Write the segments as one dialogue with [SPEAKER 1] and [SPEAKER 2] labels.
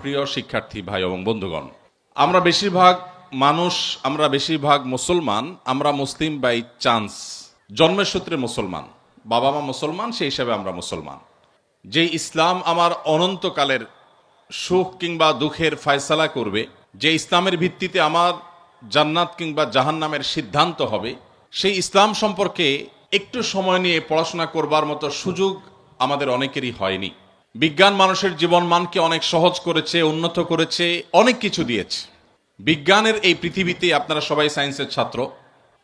[SPEAKER 1] প্রিয় শিক্ষার্থী ভাই এবং বন্ধুগণ, আমরা বেশিরভাগ মানুষ, আমরা বেশিরভাগ মুসলমান, আমরা মুসলিম বাই চান্স। জন্মের সূত্রে মুসলমান বাবা মা মুসলমান, সেই হিসাবে আমরা মুসলমান। যে ইসলাম আমার অনন্তকালের সুখ কিংবা দুঃখের ফয়সালা করবে, যে ইসলামের ভিত্তিতে আমার জান্নাত কিংবা জাহান্নামের সিদ্ধান্ত হবে, সেই ইসলাম সম্পর্কে একটু সময় নিয়ে পড়াশোনা করবার মতো সুযোগ আমাদের অনেকেরই হয়নি। বিজ্ঞান মানুষের জীবন মানকে অনেক সহজ করেছে, উন্নত করেছে, অনেক কিছু দিয়েছে। বিজ্ঞানের এই পৃথিবীতে আপনারা সবাই সায়েন্সের ছাত্র।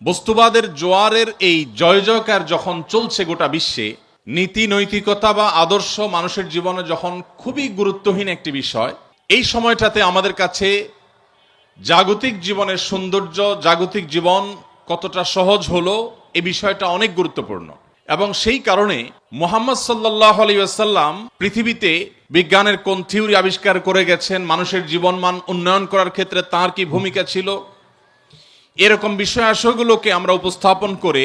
[SPEAKER 1] বস্তুবাদের জোয়ারের এই জয় জয়কার যখন চলছে গোটা বিশ্বে, নীতি, নৈতিকতা বা আদর্শ মানুষের জীবনে যখন খুবই গুরুত্বহীন একটি বিষয়, এই সময়টাতে আমাদের কাছে জাগতিক জীবনের সৌন্দর্য, জাগতিক জীবন কতটা সহজ হলো, এ বিষয়টা অনেক গুরুত্বপূর্ণ। এবং সেই কারণে মোহাম্মদ সাল্লাহ আলাইসাল্লাম পৃথিবীতে বিজ্ঞানের কোন থিওরি আবিষ্কার করে গেছেন, মানুষের জীবনমান উন্নয়ন করার ক্ষেত্রে তার কি ভূমিকা ছিল? এরকম বিষয় আশয়গুলোকে আমরা উপস্থাপন করে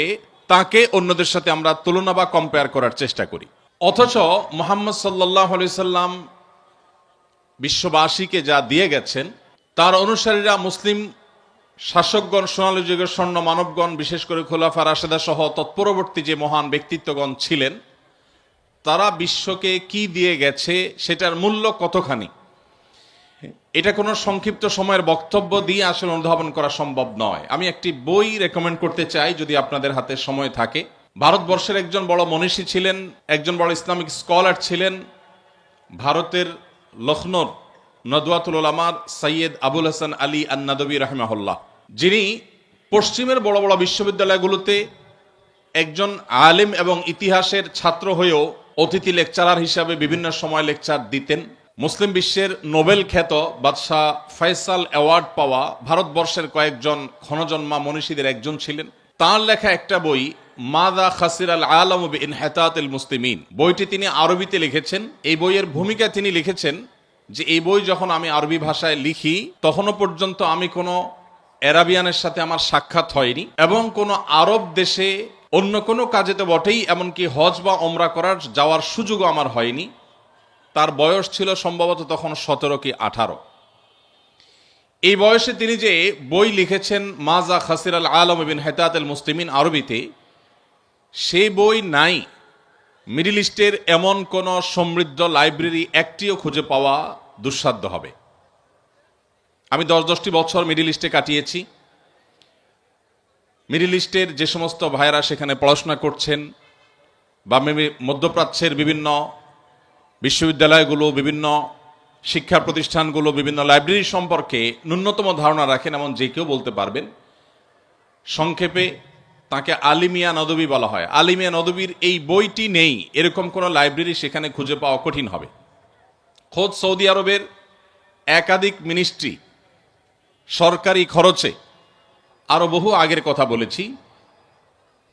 [SPEAKER 1] তাকে অন্যদের সাথে আমরা তুলনা বা কম্পেয়ার করার চেষ্টা করি। অথচ মোহাম্মদ সাল্লাহ সাল্লাম বিশ্ববাসীকে যা দিয়ে গেছেন, তার অনুসারীরা মুসলিম শাসকগণ, সোনালী যুগের স্বর্ণ মানবগণ, বিশেষ করে খোলাফা রাশেদা সহ তৎপরবর্তী যে মহান ব্যক্তিত্বগণ ছিলেন, তারা বিশ্বকে কি দিয়ে গেছে সেটার মূল্য কতখানি? এটা কোনো সংক্ষিপ্ত সময়ের বক্তব্য দিয়ে আসলে অনুধাবন করা সম্ভব নয়। আমি একটি বই রেকমেন্ড করতে চাই যদি আপনাদের হাতে সময় থাকে। ভারতবর্ষের একজন বড় মনীষী ছিলেন, একজন বড় ইসলামিক স্কলার ছিলেন, ভারতের লখনৌর নদওয়াতুল ওলামার সৈয়দ আবুল হাসান আলী আন্নাদবী রাহমাহুল্লাহ। যিনি পশ্চিমের বড় বড় বিশ্ববিদ্যালয়গুলোতে একজন আলেম এবং ইতিহাসের ছাত্র হয়েও অতিথি লেকচারার হিসাবে বিভিন্ন সময় লেকচার দিতেন। মুসলিম বিশ্বের নোবেল খ্যাত বাদশাহ ফয়সাল অ্যাওয়ার্ড পাওয়া ভারতবর্ষের কয়েকজন ক্ষণজন্মা মনীষীদের একজন ছিলেন। তার লেখা একটা বই মাদা খাসির আল আলম ইনহেতাতুল মুসলিমিন বইটি তিনি আরবিতে লিখেছেন। এই বইয়ের ভূমিকা তিনি লিখেছেন যে এই বই যখন আমি আরবি ভাষায় লিখি, তখনও পর্যন্ত আমি কোনো অ্যারাবিয়ানের সাথে আমার সাক্ষাৎ হয়নি এবং কোনো আরব দেশে অন্য কোনো কাজে তো বটেই, এমনকি হজ বা ওমরা করার যাওয়ার সুযোগও আমার হয়নি। তার বয়স ছিল সম্ভবত তখন সতেরো কি আঠারো। এই বয়সে তিনি যে বই লিখেছেন, মাজা খাসির আল আলম বিন হেতাত আল আরবিতে, সেই বই নাই। মিডিল ইস্টের এমন কোন সমৃদ্ধ লাইব্রেরি একটিও খুঁজে পাওয়া দুঃসাধ্য হবে। আমি দশ দশটি বছর মিডিল ইস্টে কাটিয়েছি। মিডিল ইস্টের যে সমস্ত ভাইয়েরা সেখানে পড়াশোনা করছেন বা মধ্যপ্রাচ্যের বিভিন্ন বিশ্ববিদ্যালয়গুলো, বিভিন্ন শিক্ষা প্রতিষ্ঠানগুলো, বিভিন্ন লাইব্রেরি সম্পর্কে ন্যূনতম ধারণা রাখেন এমন যে কেউ বলতে পারবেন। সংক্ষেপে তাকে আলিমিয়া নদবী বলা হয়। আলিমিয়া নদবীর এই বইটি নেই। এরকম কোনো লাইব্রেরি সেখানে খুঁজে পাওয়া কঠিন হবে। খোদ সৌদি আরবের একাধিক মিনিস্ট্রি সরকারি খরচে আরও বহু আগের কথা বলেছি।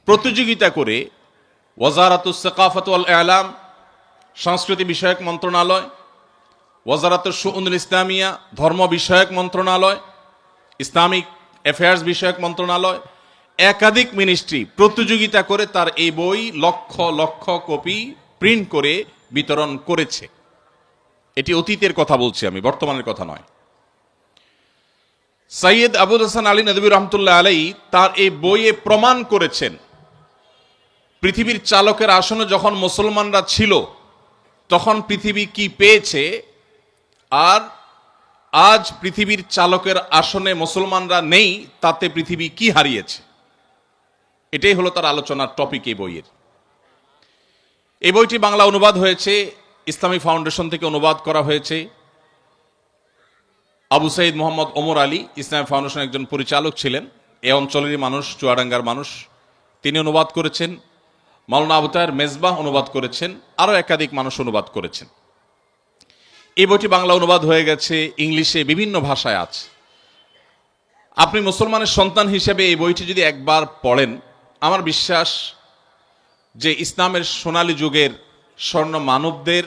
[SPEAKER 1] প্রতিযোগিতা করে ওয়াজারাতুস সেকাফত আল আলাম সংস্কৃতি বিষয়ক মন্ত্রণালয় ওয়াজারাতুল সুউনুল ইসলামিয়া, ধর্ম বিষয়ক মন্ত্রণালয়, ইসলামিক অ্যাফেয়ার্স বিষয়ক মন্ত্রণালয়, একাধিক মিনিস্ট্রি প্রতিযোগিতা করে তার এই বই লক্ষ লক্ষ কপি প্রিন্ট করে বিতরণ করেছে। এটি অতীতের কথা বলছি আমি, বর্তমানের কথা নয়। সৈয়দ আবুল হাসান আলী নদী রহমতুল্লাহ আলাই তার এই বইয়ে প্রমাণ করেছেন, পৃথিবীর চালকের আসনে যখন মুসলমানরা ছিল, তখন পৃথিবী কি পেয়েছে? আর আজ পৃথিবীর চালকের আসনে মুসলমানরা নেই, তাতে পৃথিবী কি হারিয়েছে? এটাই হলো তার আলোচনার টপিক এই বইয়ের। এই বইটি বাংলা অনুবাদ হয়েছে ইসলামী ফাউন্ডেশন থেকে অনুবাদ করা হয়েছে আবু সাইদ মোহাম্মদ ওমর আলী, ইসলামী ফাউন্ডেশন একজন পরিচালক ছিলেন। এ অঞ্চলেরই মানুষ, চুয়াডাঙ্গার মানুষ। তিনি অনুবাদ করেছেন। মাওলানা আবুতায়ের মেজবাহ অনুবাদ করেছেন। আরও একাধিক মানুষ অনুবাদ করেছেন। এই বইটি বাংলা অনুবাদ হয়ে গেছে, ইংলিশে বিভিন্ন ভাষায় আছে। আপনি মুসলমানের সন্তান হিসেবে এই বইটি যদি একবার পড়েন, আমার বিশ্বাস যে ইসলামের সোনালী যুগের স্বর্ণ মানবদের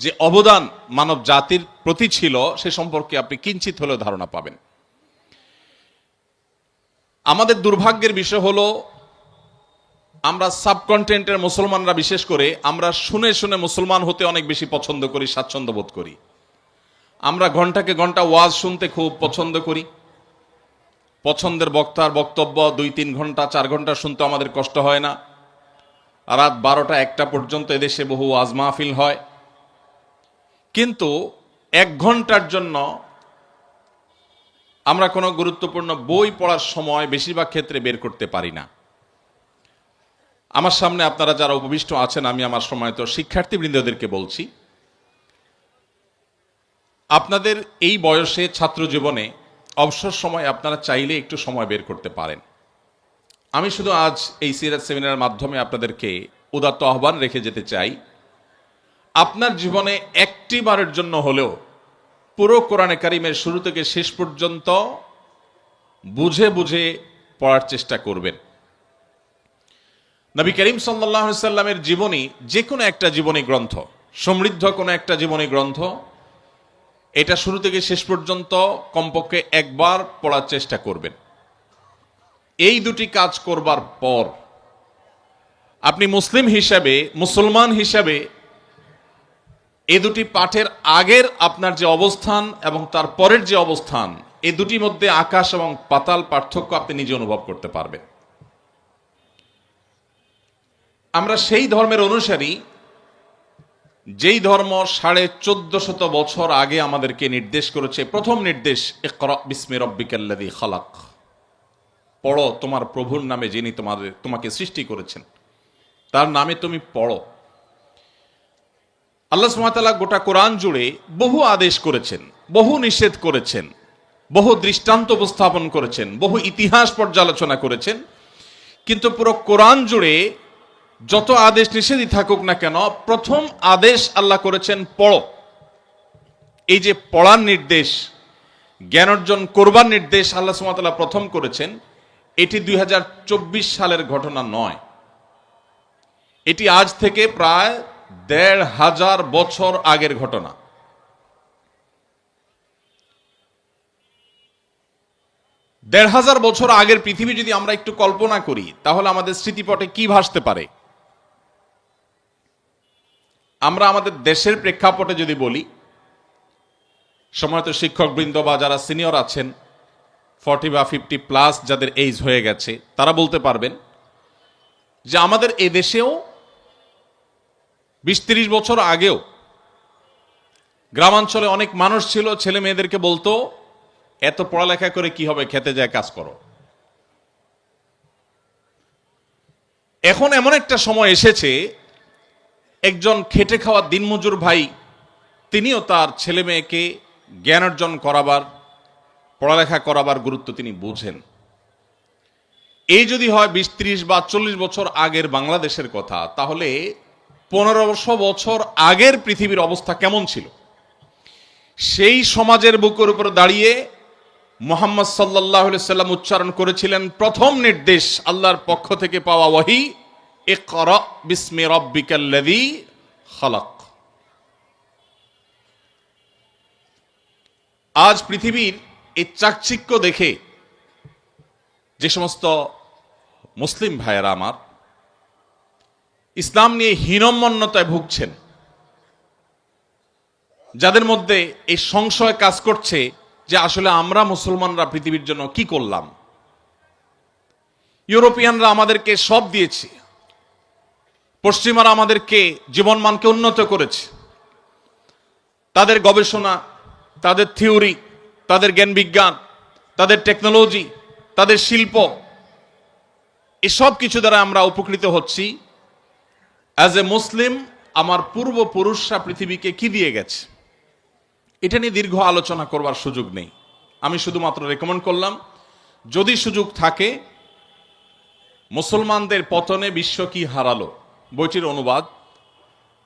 [SPEAKER 1] যে অবদান মানব জাতির প্রতি ছিল, সে সম্পর্কে আপনি কিঞ্চিত হলেও ধারণা পাবেন। আমাদের দুর্ভাগ্যের বিষয় হলো, আমরা সাবকন্টেন্টের মুসলমানরা বিশেষ করে, আমরা শুনে শুনে মুসলমান হতে অনেক বেশি পছন্দ করি, স্বাচ্ছন্দ্য বোধ করি। আমরা ঘন্টাকে ঘণ্টা ওয়াজ শুনতে খুব পছন্দ করি। পছন্দের বক্তার বক্তব্য দুই তিন ঘণ্টা, চার ঘণ্টা শুনতে আমাদের কষ্ট হয় না। রাত বারোটা একটা পর্যন্ত এদেশে বহু ওয়াজ মাহফিল হয়। কিন্তু এক ঘণ্টার জন্য আমরা কোনো গুরুত্বপূর্ণ বই পড়ার সময় বেশিরভাগ ক্ষেত্রে বের করতে পারি না। আমার সামনে আপনারা যারা উপবিষ্ট আছেন, আমি আমার সময় তো শিক্ষার্থীবৃন্দদেরকে বলছি, আপনাদের এই বয়সে ছাত্র জীবনে অবসর সময় আপনারা চাইলে একটু সময় বের করতে পারেন। আমি শুধু আজ এই সিরাজ সেমিনারের মাধ্যমে আপনাদেরকে উদাত্ত আহ্বান রেখে যেতে চাই। আপনার জীবনে একটি বারের জন্য হলেও পুরো কোরআনে কারিমের শুরু থেকে শেষ পর্যন্ত বুঝে বুঝে পড়ার চেষ্টা করবেন। নবী করিম সাল্লামের জীবনী যে কোনো একটা জীবনী গ্রন্থ, সমৃদ্ধ কোনো একটা জীবনী গ্রন্থ, এটা শুরু থেকে শেষ পর্যন্ত কমপক্ষে একবার পড়ার চেষ্টা করবেন। এই দুটি কাজ করবার পর আপনি মুসলিম হিসাবে, মুসলমান হিসাবে এ দুটি পাঠের আগের আপনার যে অবস্থান এবং তার পরের যে অবস্থান, এ দুটি মধ্যে আকাশ এবং পাতাল পার্থক্য আপনি নিজে অনুভব করতে পারবেন। আমরা সেই ধর্মের অনুসারী, যেই ধর্ম সাড়ে চোদ্দ শত বছর আগে আমাদেরকে নির্দেশ করেছে, প্রথম নির্দেশ খালাক। পড়ো তোমার প্রভুর নামে যিনি তোমাদের, তোমাকে সৃষ্টি করেছেন। তার নামে তুমি পড়ো। আল্লাহ সুমাতালা গোটা কোরআন জুড়ে বহু আদেশ করেছেন, বহু নিষেধ করেছেন, বহু দৃষ্টান্ত উপস্থাপন করেছেন, বহু ইতিহাস পর্যালোচনা করেছেন। কিন্তু পুরো কোরআন জুড়ে যত আদেশ নিষেধই থাকুক না কেন, প্রথম আদেশ আল্লাহ করেছেন পড়ো। এই যে পড়ার নির্দেশ, জ্ঞান অর্জন করবার নির্দেশ আল্লাহ সুমাতাল্লাহ প্রথম করেছেন, এটি দুই হাজার চব্বিশ সালের ঘটনা নয়। এটি আজ থেকে প্রায় দেড় হাজার বছর আগের ঘটনা। দেড় হাজার বছর আগের পৃথিবী যদি আমরা একটু কল্পনা করি, তাহলে আমাদের স্মৃতিপটে কি ভাসতে পারে? আমরা আমাদের দেশের প্রেক্ষাপটে যদি বলি সময়ত শিক্ষকবৃন্দ বা যারা সিনিয়র আছেন, ফর্টি বা ফিফটি প্লাস যাদের এইজ হয়ে গেছে, তারা বলতে পারবেন যে আমাদের এদেশেও দেশেও বিশ তিরিশ বছর আগেও গ্রামাঞ্চলে অনেক মানুষ ছিল, ছেলে মেয়েদেরকে বলতো, এত পড়ালেখা করে কি হবে? খেতে যায়, কাজ করো। এখন এমন একটা সময় এসেছে, একজন খেটে খাওয়া দিনমজুর ভাই, তিনিও তার ছেলে মেয়েকে জ্ঞান অর্জন করাবার, পড়ালেখা করাবার গুরুত্ব তিনি বুঝেন। এই যদি হয় বিশ ত্রিশ বা চল্লিশ বছর আগের বাংলাদেশের কথা, তাহলে পনেরোশো বছর আগের পৃথিবীর অবস্থা কেমন ছিল? সেই সমাজের বুকের উপর দাঁড়িয়ে মোহাম্মদ সাল্লাহ সাল্লাম উচ্চারণ করেছিলেন, প্রথম নির্দেশ আল্লাহর পক্ষ থেকে পাওয়া ওয়াহি, ইকরা বিস্মি রব্বিকাল্লাযী খালাক। আজ পৃথিবীর এই চাকচিক্য দেখে যে সমস্ত মুসলিম ভাইয়েরা আমার ইসলাম নিয়ে হীনম্মন্যতায় ভুগছেন। যাদের মধ্যে এই সংশয় কাজ করছে যে আসলে আমরা মুসলমানরা পৃথিবীর জন্য কি করলাম। ইউরোপিয়ানরা আমাদেরকে সব দিয়েছে। পশ্চিমারা আমাদেরকে জীবনমানকে উন্নত করেছে। তাদের গবেষণা, তাদের থিওরি, তাদের জ্ঞান বিজ্ঞান, তাদের টেকনোলজি, তাদের শিল্প, এসব কিছু দ্বারা আমরা উপকৃত হচ্ছি। অ্যাজ এ মুসলিম আমার পূর্বপুরুষরা পৃথিবীকে কি দিয়ে গেছে? এটা নিয়ে দীর্ঘ আলোচনা করবার সুযোগ নেই। আমি শুধুমাত্র রেকমেন্ড করলাম, যদি সুযোগ থাকে, মুসলমানদের পতনে বিশ্ব কি হারালো? বইটির অনুবাদ।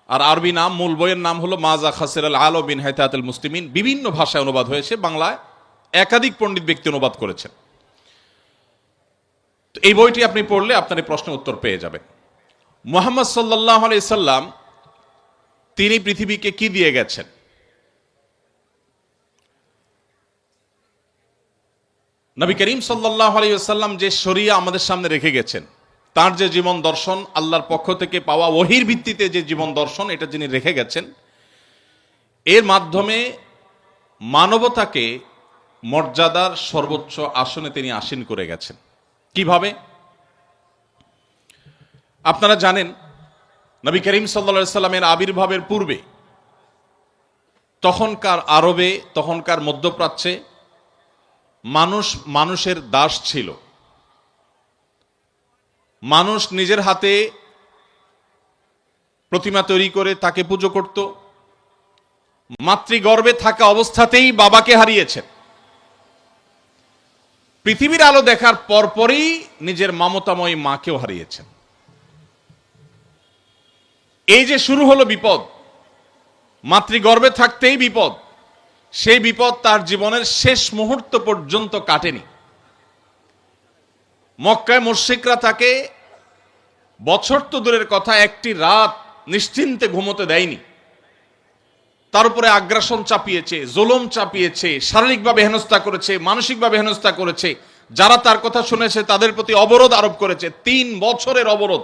[SPEAKER 1] আর আরবি নাম, মূল বইয়ের নাম হলো মাজা খাসের আল আলো বিন হায়তাতুল মুসলিমিন। বিভিন্ন ভাষায় অনুবাদ হয়েছে, বাংলায় একাধিক পণ্ডিত ব্যক্তি অনুবাদ করেছেন। তো এই বইটি আপনি পড়লে আপনার এই প্রশ্নের উত্তর পেয়ে যাবেন। মোহাম্মদ সাল্লাহ সাল্লাম তিনি পৃথিবীকে কি দিয়ে গেছেন? নবী করিম সাল্লাহ আলাইসাল্লাম যে শরিয়া আমাদের সামনে রেখে গেছেন, তার যে জীবন দর্শন, আল্লাহর পক্ষ থেকে পাওয়া ওহির ভিত্তিতে যে জীবন দর্শন, এটা যিনি রেখে গেছেন, এর মাধ্যমে মানবতাকে মর্যাদার সর্বোচ্চ আসনে তিনি আসীন করে গেছেন। কীভাবে? আপনারা জানেন, নবী করিম সাল্লা সাল্লামের আবির্ভাবের পূর্বে তখনকার আরবে, তখনকার মধ্যপ্রাচ্যে মানুষ মানুষের দাস ছিল। মানুষ নিজের হাতে প্রতিমা তৈরি করে তাকে পুজো করত। মাতৃগর্ভে থাকা অবস্থাতেই বাবাকে হারিয়েছেন। পৃথিবীর আলো দেখার পরপরই নিজের মমতাময়ী মাকেও হারিয়েছেন। এই যে শুরু হলো বিপদ, মাতৃগর্ভে থাকতেই বিপদ, সেই বিপদ তার জীবনের শেষ মুহূর্ত পর্যন্ত কাটেনি। মক্কায় মুর্শিকরা তাকে বছর তো দূরের কথা, একটি রাত নিশ্চিন্তে ঘুমোতে দেয়নি। তার উপরে আগ্রাসন চাপিয়েছে, জোলম চাপিয়েছে, শারীরিকভাবে হেনস্থা করেছে, মানসিকভাবে হেনস্থা করেছে। যারা তার কথা শুনেছে, তাদের প্রতি অবরোধ আরোপ করেছে। তিন বছরের অবরোধ।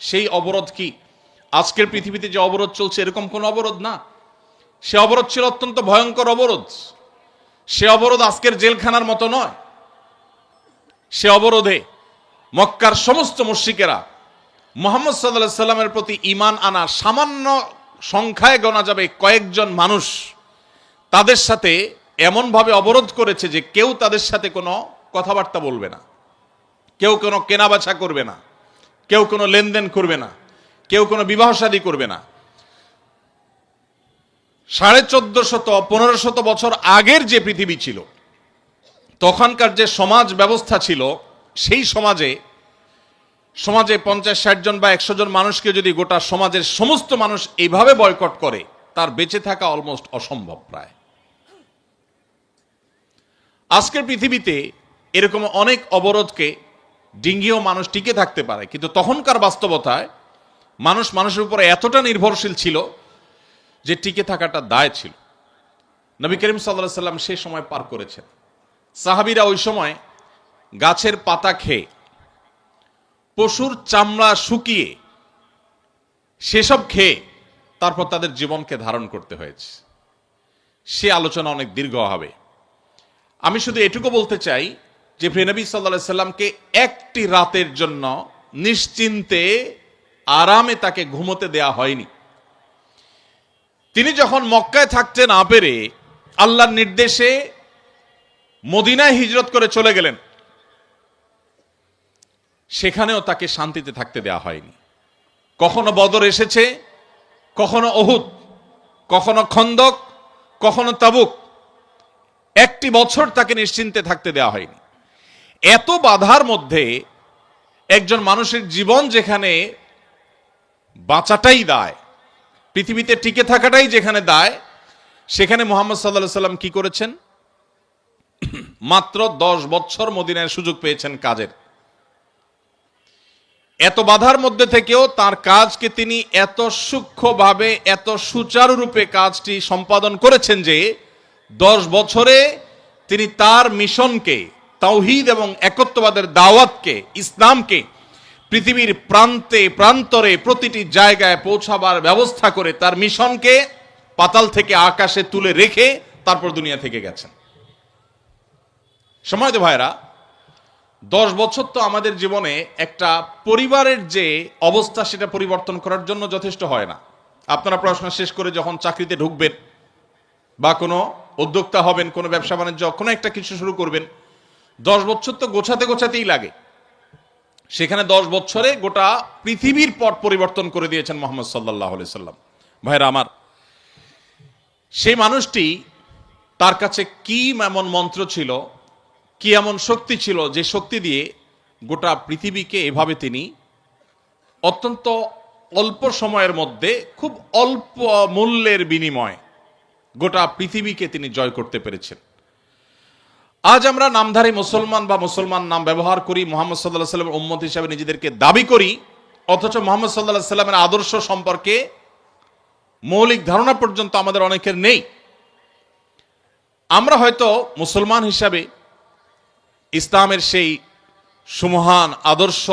[SPEAKER 1] সেই অবরোধ কি? আজকের পৃথিবীতে যে অবরোধ চলছে, এরকম কোন অবরোধ না। সে অবরোধ ছিল অত্যন্ত ভয়ঙ্কর অবরোধ। সে অবরোধ আজকের জেলখানার মতো নয়। সে অবরোধে মক্কার সমস্ত মুশ্রিকেরা মোহাম্মদ সাল্লাহ সাল্লামের প্রতি ইমান আনা সামান্য সংখ্যায় গণা যাবে কয়েকজন মানুষ। তাদের সাথে এমনভাবে অবরোধ করেছে যে কেউ তাদের সাথে কোনো কথাবার্তা বলবে না। কেউ কোনো কেনাবেচা করবে না। কেউ কোনো লেনদেন করবে না। কেউ কোনো বিবাহ শাদী করবে না। সাড়ে চোদ্দ শত পনেরো শত বছর আগের যে পৃথিবী ছিল, তখনকার যে সমাজ ব্যবস্থা ছিল, সেই সমাজে সমাজে পঞ্চাশ, ষাট জন বা একশো জন মানুষকে যদি গোটা সমাজের সমস্ত মানুষ এইভাবে বয়কট করে, তার বেঁচে থাকা অলমোস্ট অসম্ভব প্রায়। আজকের পৃথিবীতে এরকম অনেক অবরোধকে ডিঙ্গিও মানুষ টিকে থাকতে পারে, কিন্তু তখনকার বাস্তবতায় মানুষ মানুষের উপরে এতটা নির্ভরশীল ছিল যে টিকে থাকাটা দায় ছিল। নবী করিম সাল্লাহ সাল্লাম সেই সময় পার করেছেন। সাহাবিরা ওই সময় গাছের পাতা খেয়ে, পশুর চামড়া শুকিয়ে সেসব খেয়ে তারপর তাদের জীবনকে ধারণ করতে হয়েছে। সে আলোচনা অনেক দীর্ঘ হবে। আমি শুধু এটুকু বলতে চাই যে প্রেনবী সাল্লা সাল্লামকে একটি রাতের জন্য নিশ্চিন্তে আরামে তাকে ঘুমোতে দেয়া হয়নি। তিনি যখন মক্কায় থাকতে না পেরে আল্লাহর নির্দেশে মদিনায় হিজরত করে চলে গেলেন, সেখানেও তাকে শান্তিতে থাকতে দেয়া হয়নি। কখনো বদর এসেছে, কখনো অহুদ কখনো খন্দক, কখনো তাবুক। একটি বছর তাকে নিশ্চিন্তে থাকতে দেওয়া হয়নি। এত বাধার মধ্যে একজন মানুষের জীবন যেখানে বাঁচাটাই দায়। পৃথিবীতে টিকে থাকাটাই যেখানে দায়, সেখানে মোহাম্মদ সাল্লাহ সাল্লাম কি করেছেন? মাত্র দশ বছর মদিনায় সুযোগ পেয়েছেন কাজের। এত বাধার মধ্যে থেকেও তার কাজকে তিনি এত সূক্ষ্মভাবে, এত সুচারুরূপে কাজটি সম্পাদন করেছেন যে, দশ বছরে তিনি তার মিশনকে, তাওহিদ এবং একত্ববাদের দাওয়াতকে, ইসলামকে পৃথিবীর প্রান্তে, প্রান্তরে প্রতিটি জায়গায় পৌঁছাবার ব্যবস্থা করে তার মিশনকে পাতাল থেকে আকাশে তুলে রেখে তারপর দুনিয়া থেকে গেছেন। সময় তো ভাইরা, দশ বছর তো আমাদের জীবনে একটা পরিবারের যে অবস্থা সেটা পরিবর্তন করার জন্য যথেষ্ট হয় না। আপনারা পড়াশোনা শেষ করে যখন চাকরিতে ঢুকবেন বা কোনো উদ্যোক্তা হবেন, কোনো ব্যবসা বাণিজ্য, কোনো একটা কিছু শুরু করবেন, দশ বছর তো গোছাতে গোছাতেই লাগে। সেখানে দশ বছরে গোটা পৃথিবীর পট পরিবর্তন করে দিয়েছেন মোহাম্মদ সাল্লাহ সাল্লাম। ভাইরা আমার, সেই মানুষটি তার কাছে কি এমন মন্ত্র ছিল, কি এমন শক্তি ছিল যে শক্তি দিয়ে গোটা পৃথিবীকে এভাবে তিনি অত্যন্ত অল্প সময়ের মধ্যে, খুব অল্প মূল্যের বিনিময় গোটা পৃথিবীকে তিনি জয় করতে পেরেছেন। আজ আমরা নামধারী মুসলমান বা মুসলমান নাম ব্যবহার করি, মোহাম্মদ সাল্লাহ সাল্লামের উম্মত হিসাবে নিজেদেরকে দাবি করি, অথচ মোহাম্মদ সাল্লাহ সাল্লামের আদর্শ সম্পর্কে মৌলিক ধারণা পর্যন্ত আমাদের অনেকের নেই। আমরা হয়তো মুসলমান হিসাবে ইসলামের সেই সুমহান আদর্শ,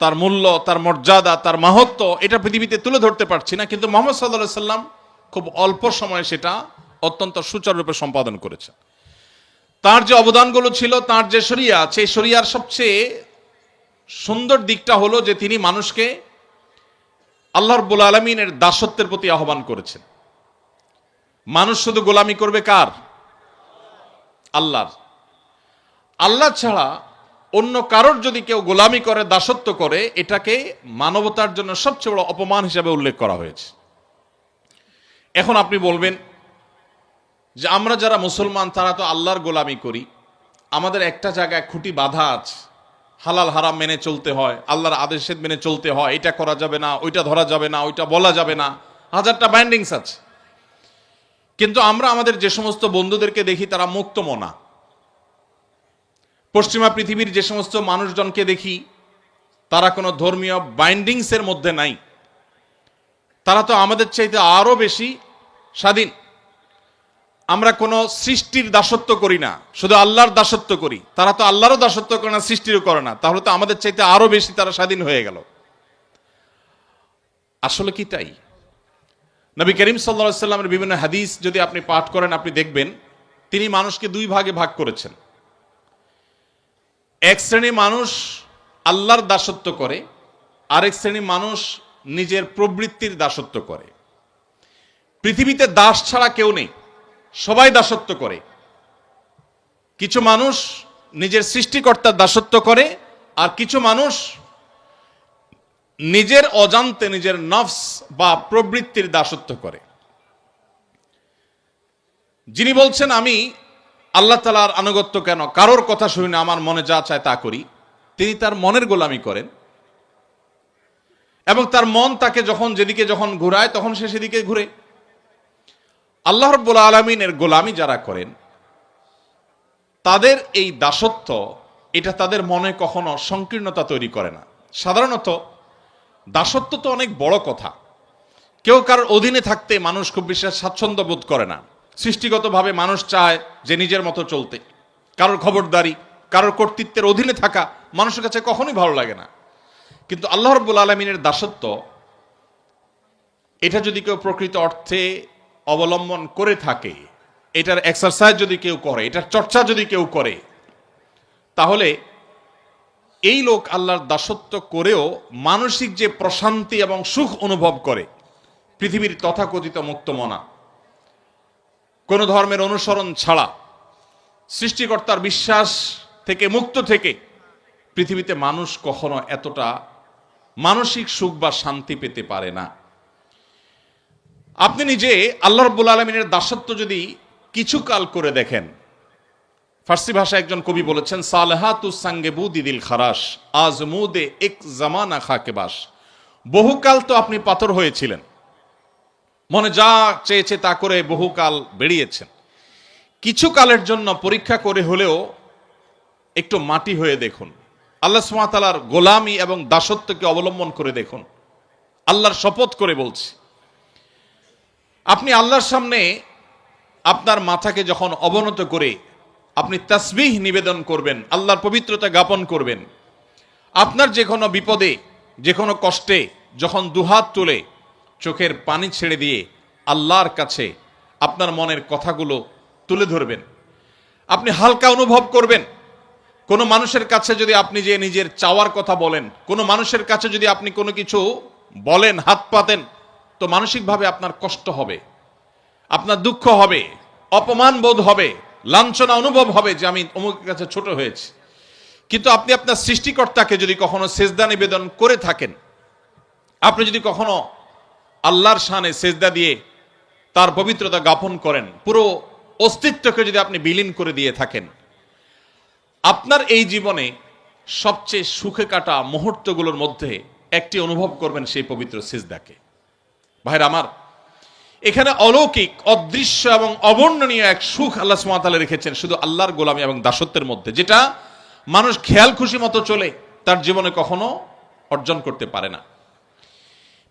[SPEAKER 1] তার মূল্য, তার মর্যাদা, তার মাহাত্ম এটা পৃথিবীতে তুলে ধরতে পারছি না, কিন্তু মোহাম্মদ সাল্লাহ সাল্লাম খুব অল্প সময়ে সেটা অত্যন্ত সুচারুরূপে সম্পাদন করেছেন। তার যে অবদানগুলো ছিল, তার যে শরিয়া, সেই শরিয়ার সবচেয়ে সুন্দর দিকটা হলো যে তিনি মানুষকে আল্লাহ রব্বুল আলমিনের দাসত্বের প্রতি আহ্বান করেছেন। মানুষ শুধু গোলামি করবে কার? আল্লাহর। আল্লাহ ছাড়া অন্য কারোর যদি কেউ গোলামি করে, দাসত্ব করে, এটাকে মানবতার জন্য সবচেয়ে বড় অপমান হিসাবে উল্লেখ করা হয়েছে। এখন আপনি বলবেন যে আমরা যারা মুসলমান, তারা তো আল্লাহর গোলামি করি। আমাদের একটা জায়গায় খুঁটি বাধা আছে। হালাল, হারাম মেনে চলতে হয়। আল্লাহর আদেশের মেনে চলতে হয়। এটা করা যাবে না, ওইটা ধরা যাবে না, ওইটা বলা যাবে না। হাজারটা বাইন্ডিংস আছে। কিন্তু আমরা আমাদের যে সমস্ত বন্ধুদেরকে দেখি, তারা মুক্ত মনা। পশ্চিমা পৃথিবীর যে সমস্ত মানুষজনকে দেখি, তারা কোনো ধর্মীয় বাইন্ডিংসের মধ্যে নাই। তারা তো আমাদের চাইতে আরও বেশি স্বাধীন। আমরা কোনো সৃষ্টির দাসত্ব করি না, শুধু আল্লাহর দাসত্ব করি। তারা তো আল্লাহরও দাসত্ব করে না, সৃষ্টিরও করে না। তাহলে তো আমাদের চাইতে আরও বেশি তারা স্বাধীন হয়ে গেল। আসলে কি তাই? নবী করিম সাল্লা সাল্লামের বিভিন্ন হাদিস যদি আপনি পাঠ করেন, আপনি দেখবেন তিনি মানুষকে দুই ভাগে ভাগ করেছেন। এক শ্রেণি মানুষ আল্লাহর দাসত্ব করে, আরেক শ্রেণি মানুষ নিজের প্রবৃত্তির দাসত্ব করে। পৃথিবীতে দাস ছাড়া কেউ নেই। সবাই দাসত্ব করে। কিছু মানুষ নিজের সৃষ্টিকর্তার দাসত্ব করে আর কিছু মানুষ নিজের অজান্তে নিজের নফস বা প্রবৃত্তির দাসত্ব করে। যিনি বলছেন, আমি আল্লাহ তালার আনুগত্য কেন? কারোর কথা শুনি না, আমার মনে যা চায় তা করি। তিনি তার মনের গোলামি করেন এবং তার মন তাকে যখন যেদিকে যখন ঘুরায়, তখন সে সেদিকে ঘুরে। আল্লাহ রব্বুল আলমিনের গোলামি যারা করেন, তাদের এই দাসত্ব, এটা তাদের মনে কখনো সংকীর্ণতা তৈরি করে না। সাধারণত দাসত্ব তো অনেক বড় কথা। কেউ কারোর অধীনে থাকতে মানুষ খুব বিশেষ স্বাচ্ছন্দ্য বোধ করে না। সৃষ্টিগতভাবে মানুষ চায় যে নিজের মতো চলতে। কারোর খবরদারি, কারোর কর্তৃত্বের অধীনে থাকা মানুষের কাছে কখনোই ভালো লাগে না। কিন্তু আল্লাহ রব্বুল আলমিনের দাসত্ব, এটা যদি কেউ প্রকৃত অর্থে অবলম্বন করে থাকে। এটার এক্সারসাইজ যদি কেউ করে, এটার চর্চা যদি কেউ করে, তাহলে এই লোক আল্লাহর দাসত্ব করেও মানসিক যে প্রশান্তি এবং সুখ অনুভব করে, পৃথিবীর তথাকথিত মুক্তমনা। কোন ধর্মের অনুসরণ ছাড়া সৃষ্টিকর্তার বিশ্বাস থেকে মুক্ত থেকে পৃথিবীতে মানুষ কখনো এতটা মানসিক সুখ বা শান্তি পেতে পারে না। আপনি নিজে আল্লাহ রব্বুল আলমিনের দাসত্ব যদি কিছু কাল করে দেখেন, ফার্সি ভাষায় একজন কবি বলেছেন, সালেহাতু সাঙ্গে দিদিল খারাস মুদে এক জামানা খাকে বাস। বহুকাল তো আপনি পাথর হয়েছিলেন। মনে যা চেয়েছে তা করে বহুকাল বেরিয়েছেন। কিছু কালের জন্য পরীক্ষা করে হলেও একটু মাটি হয়ে দেখুন। আল্লাহ সুমাতালার গোলামি এবং দাসত্বকে অবলম্বন করে দেখুন। আল্লাহর শপথ করে বলছি আপনি আল্লাহর সামনে আপনার মাথাকে যখন অবনত করে আপনি তাসবিহ নিবেদন করবেন, আল্লাহর পবিত্রতা জ্ঞাপন করবেন, আপনার যে কোনো বিপদে, যে কোনো কষ্টে যখন দুহাত তুলে চোখের পানি ছেড়ে দিয়ে আল্লাহর কাছে আপনার মনের কথাগুলো তুলে ধরবেন, আপনি হালকা অনুভব করবেন, কোনো মানুষের কাছে যদি আপনি যে নিজের চাওয়ার কথা বলেন, কোনো মানুষের কাছে যদি আপনি কোনো কিছু বলেন, হাত পাতেন তো মানসিকভাবে আপনার কষ্ট হবে, আপনার দুঃখ হবে, অপমান বোধ হবে, লাঞ্ছনা অনুভব হবে যে আমি অমুকের কাছে ছোট হয়েছি। কিন্তু আপনি আপনার সৃষ্টিকর্তাকে যদি কখনো সেজদা নিবেদন করে থাকেন, আপনি যদি কখনো আল্লাহর শানে সেজদা দিয়ে তার পবিত্রতা জ্ঞাপন করেন, পুরো অস্তিত্বকে যদি আপনি বিলীন করে দিয়ে থাকেন, আপনার এই জীবনে সবচেয়ে সুখে কাটা মুহূর্তগুলোর মধ্যে একটি অনুভব করবেন সেই পবিত্র সিজদাকে। ভাইরা আমার, এখানে অলৌকিক, অদৃশ্য এবং অবর্ণনীয় এক সুখ আল্লাহ সুমাতালে রেখেছেন, শুধু আল্লাহর গোলামি এবং দাসত্বের মধ্যে, যেটা মানুষ খেয়াল খুশি মতো চলে, তার জীবনে কখনো অর্জন করতে পারে না।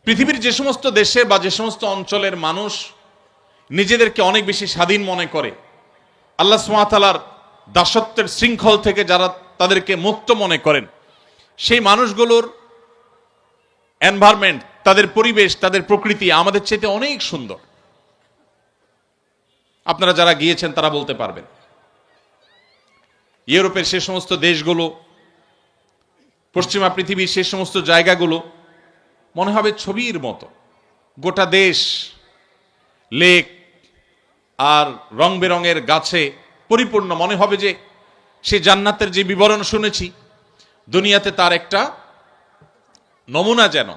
[SPEAKER 1] পৃথিবীর যে সমস্ত দেশে বা যে সমস্ত অঞ্চলের মানুষ নিজেদেরকে অনেক বেশি স্বাধীন মনে করে, আল্লাহ সুমাতালার দাসত্বের শৃঙ্খল থেকে যারা তাদেরকে মুক্ত মনে করেন, সেই মানুষগুলোর এনভায়রনমেন্ট তাদের পরিবেশ, তাদের প্রকৃতি আমাদের চাইতে অনেক সুন্দর। আপনারা যারা গিয়েছেন, তারা বলতে পারবেন। ইউরোপের সে সমস্ত দেশগুলো, পশ্চিমা পৃথিবীর সে সমস্ত জায়গাগুলো, মনে হবে ছবির মতো। গোটা দেশ, লেক আর রং বেরঙের গাছে পরিপূর্ণ। মনে হবে যে সে জান্নাতের যে বিবরণ শুনেছি, দুনিয়াতে তার একটা নমুনা যেন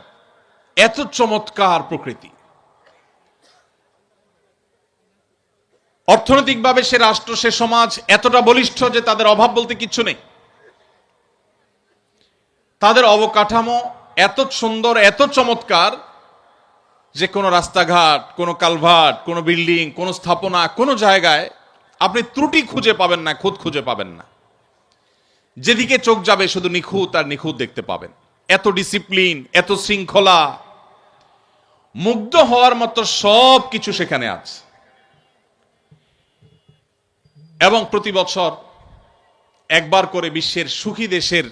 [SPEAKER 1] এত চমৎকার প্রকৃতি। অর্থনৈতিকভাবে সে রাষ্ট্র, সে সমাজ এতটা বলিষ্ঠ যে তাদের অভাব বলতে কিচ্ছু নেই। তাদের অবকাঠামো এত সুন্দর, এত চমৎকার যে কোনো রাস্তাঘাট, কোনো কালভার্ট, কোনো বিল্ডিং, কোনো স্থাপনা, কোনো জায়গায় আপনি ত্রুটি খুঁজে পাবেন না খুদ খুঁজে পাবেন না। যেদিকে চোখ যাবে শুধু নিখুঁত আর নিখুঁত দেখতে পাবেন। এত ডিসিপ্লিন এত শৃঙ্খলা মুগ্ধ হওয়ার মতো সব কিছু সেখানে আছে। এবং প্রতি বছর একবার করে বিশ্বের সুখী দেশের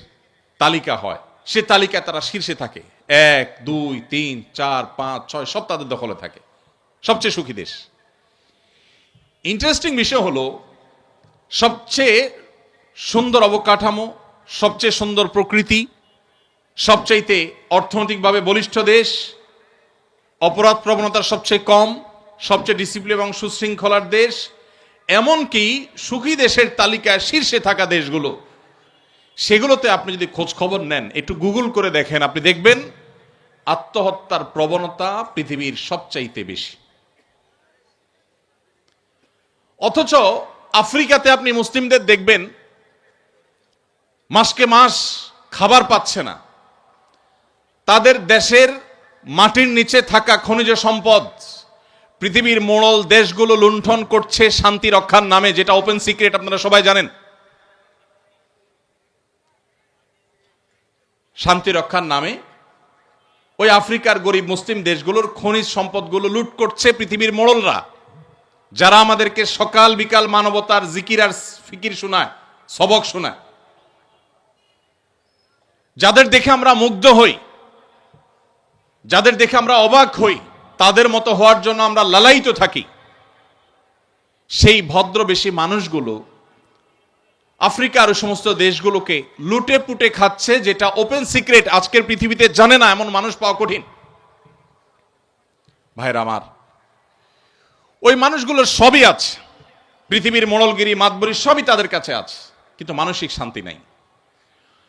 [SPEAKER 1] তালিকা হয়। সে তালিকায় তারা শীর্ষে থাকে। এক, দুই, তিন, চার, পাঁচ, ছয়, সব তাদের দখলে থাকে। সবচেয়ে সুখী দেশ। ইন্টারেস্টিং বিষয় হলো, সবচেয়ে সুন্দর অবকাঠামো, সবচেয়ে সুন্দর প্রকৃতি, সবচাইতে অর্থনৈতিকভাবে বলিষ্ঠ দেশ অপরাধ প্রবণতার সবচেয়ে কম, সবচেয়ে ডিসিপ্লিন এবং সুশৃঙ্খলার দেশ, এমনকি সুখী দেশের তালিকায় শীর্ষে থাকা দেশগুলো। সেগুলোতে আপনি যদি খোঁজ খবর নেন, একটু গুগল করে দেখেন, আপনি দেখবেন আত্মহত্যার প্রবণতা পৃথিবীর সবচাইতে বেশি। অথচ আফ্রিকাতে আপনি মুসলিমদের দেখবেন, মাসকে মাস খাবার পাচ্ছে না। তাদের দেশের মাটির নিচে থাকা খনিজ সম্পদ। পৃথিবীর মোড়ল দেশগুলো লুণ্ঠন করছে শান্তি রক্ষার নামে, যেটা ওপেন সিক্রেট আপনারা সবাই জানেন। শান্তি রক্ষার নামে ওই আফ্রিকার গরিব মুসলিম দেশগুলোর খনিজ সম্পদগুলো লুট করছে পৃথিবীর মোড়লরা। যারা আমাদেরকে সকাল বিকাল মানবতার জিকির আর ফিকির শোনায়, সবক শোনায়। যাদের দেখে আমরা মুগ্ধ হই যাদের দেখে আমরা অবাক হই, তাদের মতো হওয়ার জন্য আমরা লালায়িত থাকি। সেই ভদ্রবেশী মানুষগুলো আফ্রিকার ওই সমস্ত দেশগুলোকে লুটে পুটে খাচ্ছে, যেটা ওপেন সিক্রেট আজকের পৃথিবীতে জানে না এমন মানুষ পাওয়া কঠিন। ভাইরা আমার, ওই মানুষগুলোর সবই আছে। পৃথিবীর মোড়লগিরি, মাতবরি সবই তাদের কাছে আছে, কিন্তু মানসিক শান্তি নাই।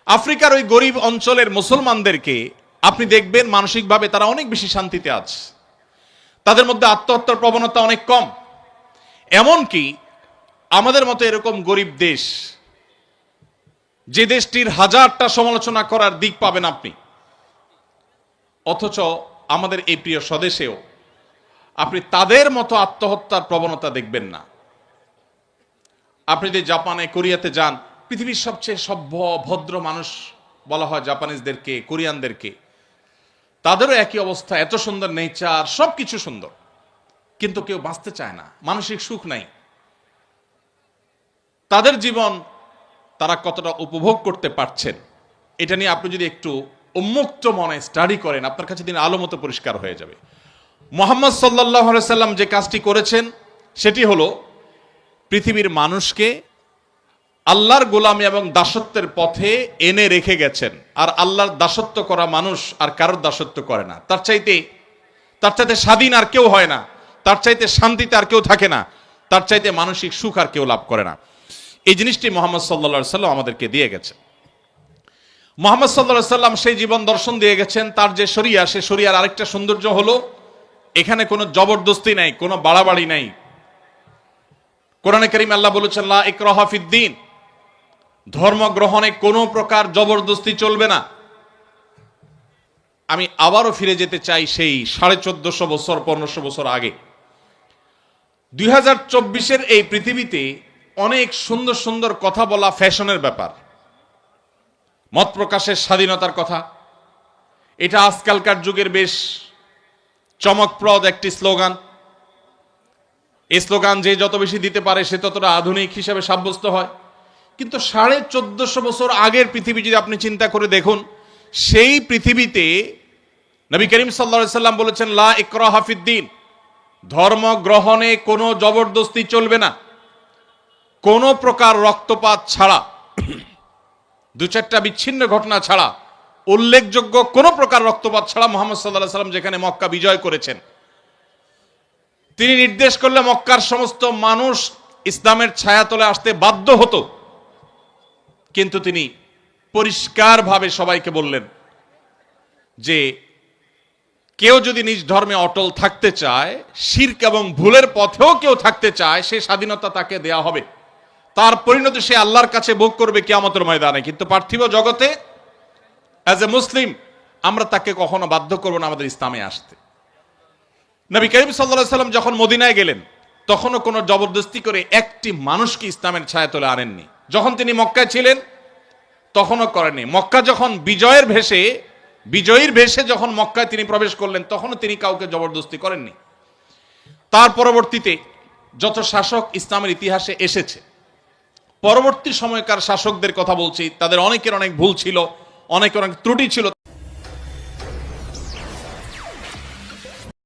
[SPEAKER 1] আফ্রিকার ওই গরিব অঞ্চলের মুসলমানদেরকে আপনি দেখবেন মানসিকভাবে তারা অনেক বেশি শান্তিতে আছে। তাদের মধ্যে আত্মহত্যার প্রবণতা অনেক কম। এমনকি আমাদের মতো এরকম গরিব দেশ, যে দেশটির হাজারটা সমালোচনা করার দিক পাবেন আপনি, অথচ আমাদের এই প্রিয় স্বদেশেও আপনি তাদের মতো আত্মহত্যার প্রবণতা দেখবেন না। আপনি যদি জাপানে, কোরিয়াতে যান, পৃথিবীর সবচেয়ে সভ্য, ভদ্র মানুষ বলা হয় জাপানিজদেরকে, কোরিয়ানদেরকে তাদেরও একই অবস্থা, এত সুন্দর নেচার সব কিছু সুন্দর। কিন্তু কেউ বাঁচতে চায় না, মানসিক সুখ নাই। তাদের জীবন তারা কতটা উপভোগ করতে পারছেন, এটা নিয়ে আপনি যদি একটু উন্মুক্ত মনে স্টাডি করেন, আপনার কাছে দিন আলো মতো পরিষ্কার হয়ে যাবে। মোহাম্মদ সাল্লাহ সাল্লাম যে কাজটি করেছেন, সেটি হলো পৃথিবীর মানুষকে আল্লাহর গোলামি এবং দাসত্বের পথে এনে রেখে গেছেন। আর আল্লাহর দাসত্ব করা মানুষ আর কারোর দাসত্ব করে না। তার চাইতে তার চাইতে স্বাধীন আর কেউ হয় না। তার চাইতে শান্তিতে আর কেউ থাকে না। তার চাইতে মানসিক সুখ আর কেউ লাভ করে না। এই জিনিসটি মোহাম্মদ সাল্লা সাল্লাম আমাদেরকে দিয়ে গেছে। মোহাম্মদ সাল্লা সাল্লাম সেই জীবন দর্শন দিয়ে গেছেন। তার যে শরিয়া, সে শরিয়ার আরেকটা সৌন্দর্য হলো, এখানে কোনো জবরদস্তি নাই, কোনো বাড়াবাড়ি নাই। কোরআনে করিম আল্লাহ বলেছেন, লা ধর্ম গ্রহণে কোনো প্রকার জবরদস্তি চলবে না। আমি আবারও ফিরে যেতে চাই সেই সাড়ে চোদ্দশো বছর, পনেরোশো বছর আগে। দুই হাজার চব্বিশের এই পৃথিবীতে অনেক সুন্দর সুন্দর কথা বলা ফ্যাশনের ব্যাপার। মত প্রকাশের স্বাধীনতার কথা। এটা আজকালকার যুগের বেশ চমকপ্রদ একটি স্লোগান। এই স্লোগান যে যত বেশি দিতে পারে, সে ততটা আধুনিক হিসাবে সাব্যস্ত হয়। কিন্তু সাড়ে চোদ্দশো বছর আগের পৃথিবী যদি আপনি চিন্তা করে দেখুন, সেই পৃথিবীতে নবী করিম সাল্লা সাল্লাম বলেছেন, লা ইকরা হাফিদ্দিন ধর্ম গ্রহণে কোনো জবরদস্তি চলবে না। কোনো প্রকার রক্তপাত ছাড়া, দু চারটা বিচ্ছিন্ন ঘটনা ছাড়া, উল্লেখযোগ্য কোনো প্রকার রক্তপাত ছাড়া মোহাম্মদ সাল্লাহ সাল্লাম যেখানে মক্কা বিজয় করেছেন। তিনি নির্দেশ করলে মক্কার সমস্ত মানুষ ইসলামের ছায়াতলে আসতে বাধ্য হতো। কিন্তু তিনি পরিষ্কারভাবে সবাইকে বললেন যে কেউ যদি নিজ ধর্মে অটল থাকতে চায়, শির্ক এবং ভুলের পথেও কেউ থাকতে চায়, সে স্বাধীনতা তাকে দেয়া হবে। তার পরিণতি সে আল্লাহর কাছে ভোগ করবে কিয়ামতের ময়দানে। কিন্তু পার্থিব জগতে অ্যাজ এ মুসলিম আমরা তাকে কখনো বাধ্য করব না আমাদের ইসলামে আসতে। নবী করিম সাল্লাহ সাল্লাম যখন মদিনায় গেলেন, তখনও কোনো জবরদস্তি করে একটি মানুষকে ইসলামের ছায়া তোলে আনেননি। যখন তিনি মক্কায় ছিলেন, তখনও করেনি মক্কা যখন বিজয়ের ভেসে বিজয়ীর ভেসে যখন মক্কায় তিনি প্রবেশ করলেন, তখনও তিনি কাউকে জবরদস্তি করেননি। তার পরবর্তীতে যত শাসক ইসলামের ইতিহাসে এসেছে, পরবর্তী সময়কার শাসকদের কথা বলছি, তাদের অনেকের অনেক ভুল ছিল, অনেকের অনেক ত্রুটি ছিল